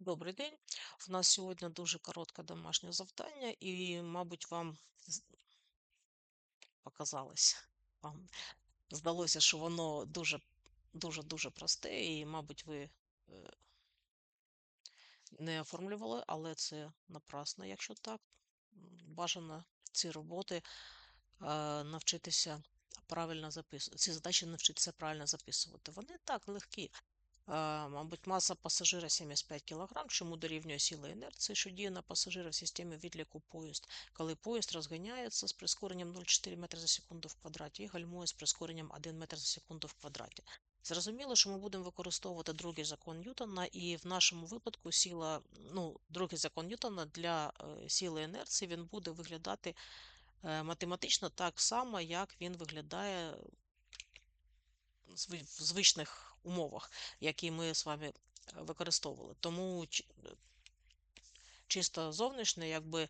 Добрий день. У нас сьогодні дуже коротке домашнє завдання, і, мабуть, вам показалось, вам здалося, що воно дуже дуже дуже просте, і, мабуть, ви е, не оформлювали, але це напрасно, якщо так. Бажано ці роботи навчитися правильно записувати. Ці задачі навчитися правильно записувати. Вони так легкі. Мабуть, маса пасажира 75 кг, чому дорівнює сила інерції, що діє на пасажира в системі відліку поїзд, коли поїзд розганяється з прискоренням 0,4 метра за секунду в квадраті і гальмує з прискоренням 1 метр за секунду в квадраті. Зрозуміло, що ми будемо використовувати другий закон Ньютона, і в нашому випадку сила, ну, другий закон Ньютона для е, сили інерції він буде виглядати е, математично так само, як він виглядає в звичних умовах, які ми з вами е, використовували. Тому чисто зовнішньо, якби е,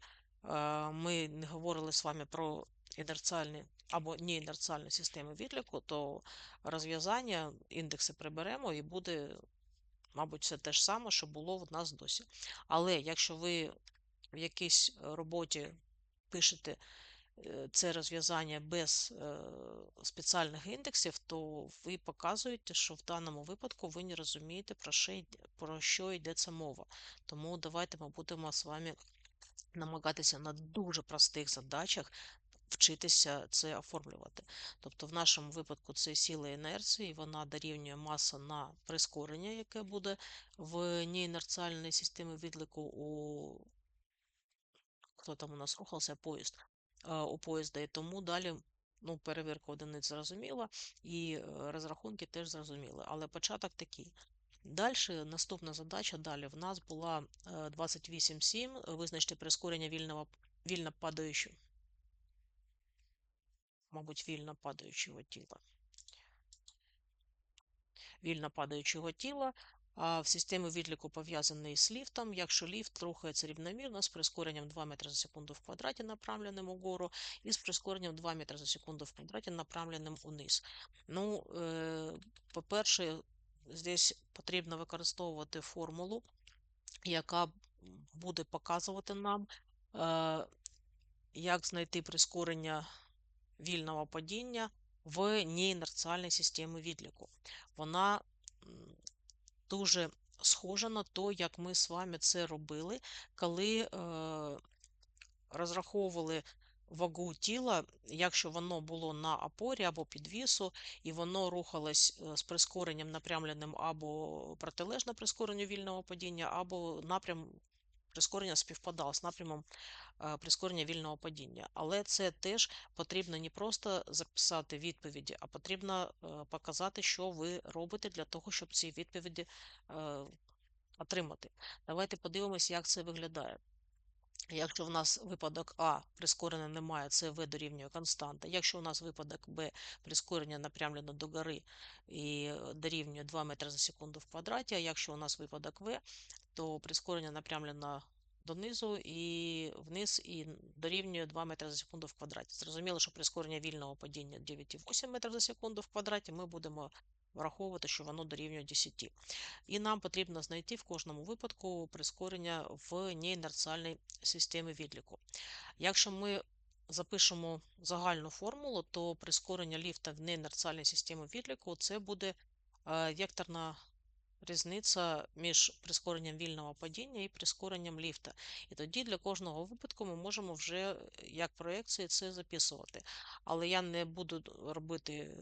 ми не говорили з вами про інерціальні або неінерціальні системи відліку, то розв'язання індекси приберемо і буде, мабуть, все те ж саме, що було в нас досі. Але якщо ви в якійсь роботі пишете е, це розв'язання без е, спеціальних індексів, то ви показуєте, що в даному випадку ви не розумієте, про що, йде- йдеться мова. Тому давайте ми будемо з вами намагатися на дуже простих задачах вчитися це оформлювати. Тобто, в нашому випадку це сила інерції, вона дорівнює маса на прискорення, яке буде в неінерціальній системі відліку у хто там у нас рухався, поїзд е, у поїзда. І тому далі ну, перевірка одиниць зрозуміла, і е, розрахунки теж зрозуміли. Але початок такий. Далі наступна задача далі в нас була е, 28.7, визначити прискорення вільного, вільно падаючого, мабуть, вільно падаючого тіла. Вільно падаючого тіла в системі відліку пов'язаний з ліфтом, якщо ліфт рухається рівномірно з прискоренням 2 метри за секунду в квадраті, направленим угору, і з прискоренням 2 метри за секунду в квадраті, направленим униз. Ну, е, по-перше, здесь потрібно використовувати формулу, яка буде показувати нам, е, як знайти прискорення вільного падіння в неінерціальній системі відліку. Вона дуже схожа на те, як ми з вами це робили, коли е, розраховували вагу тіла, якщо воно було на опорі або підвісу, і воно рухалось е, з прискоренням напрямленим або протилежно прискоренню вільного падіння, або напрям прискорення співпадало з напрямом е, прискорення вільного падіння. Але це теж потрібно не просто записати відповіді, а потрібно е, показати, що ви робите для того, щоб ці відповіді е, отримати. Давайте подивимося, як це виглядає. Якщо в нас випадок А прискорення немає, це В дорівнює константа. Якщо у нас випадок Б прискорення напрямлено до гори і дорівнює 2 метри за секунду в квадраті, а якщо у нас випадок В, то прискорення напрямлено донизу і вниз і дорівнює 2 метри за секунду в квадраті. Зрозуміло, що прискорення вільного падіння 9,8 метрів за секунду в квадраті, ми будемо враховувати, що воно дорівнює 10. І нам потрібно знайти в кожному випадку прискорення в неінерціальній системі відліку. Якщо ми запишемо загальну формулу, то прискорення ліфта в неінерціальній системі відліку це буде е, векторна різниця між прискоренням вільного падіння і прискоренням ліфта. І тоді для кожного випадку ми можемо вже як проекції це записувати. Але я не буду робити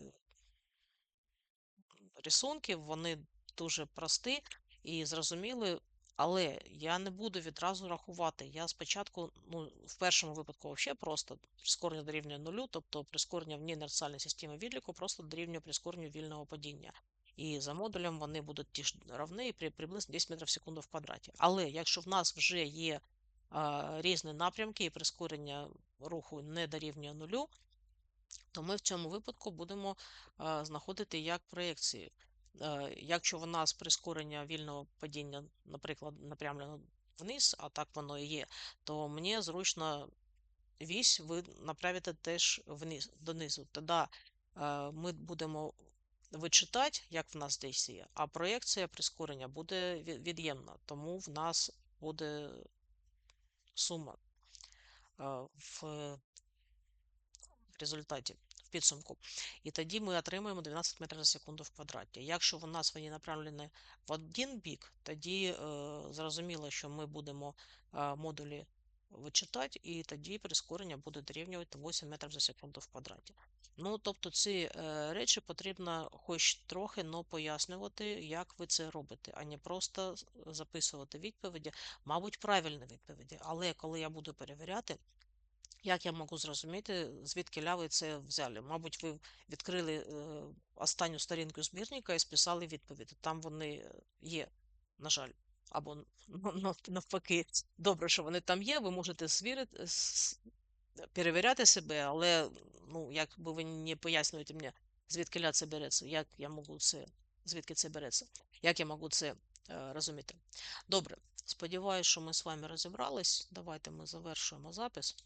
рисунків, вони дуже прості і зрозуміли. Але я не буду відразу рахувати. Я спочатку, ну, в першому випадку, взагалі просто прискорення дорівнює нулю, тобто прискорення в неінерціальній системі відліку просто дорівнює прискоренню вільного падіння. І за модулем вони будуть ті ж равні при приблизно 10 метрів в секунду в квадраті. Але якщо в нас вже є а, різні напрямки і прискорення руху не дорівнює нулю, то ми в цьому випадку будемо а, знаходити як проєкції. Е, Якщо в нас прискорення вільного падіння, наприклад, напрямлено вниз, а так воно і є, то мені зручно вісь ви направите теж вниз, донизу. Тоді ми будемо вичитати, як в нас десь є, а проєкція прискорення буде від'ємна, тому в нас буде сума е, в результаті, в підсумку. І тоді ми отримаємо 12 метрів за секунду в квадраті. Якщо в нас вони направлені в один бік, тоді е, зрозуміло, що ми будемо е, модулі вичитати, і тоді прискорення буде дорівнювати 8 метрів за секунду в квадраті. Ну, тобто ці е, речі потрібно хоч трохи но пояснювати, як ви це робите, а не просто записувати відповіді, мабуть, правильні відповіді. Але коли я буду перевіряти, як я можу зрозуміти, звідки ви це взяли? Мабуть, ви відкрили е, останню сторінку збірника і списали відповіді. Там вони е, є, на жаль. Або навпаки, добре, що вони там є, ви можете звірити, перевіряти себе, але ну, якби ви не пояснюєте мені, звідки це береться, як я можу це, звідки це береться, як я можу це е, розуміти. Добре, сподіваюся, що ми з вами розібрались. Давайте ми завершуємо запис.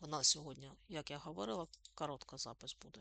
У нас сьогодні, як я говорила, коротка запис буде.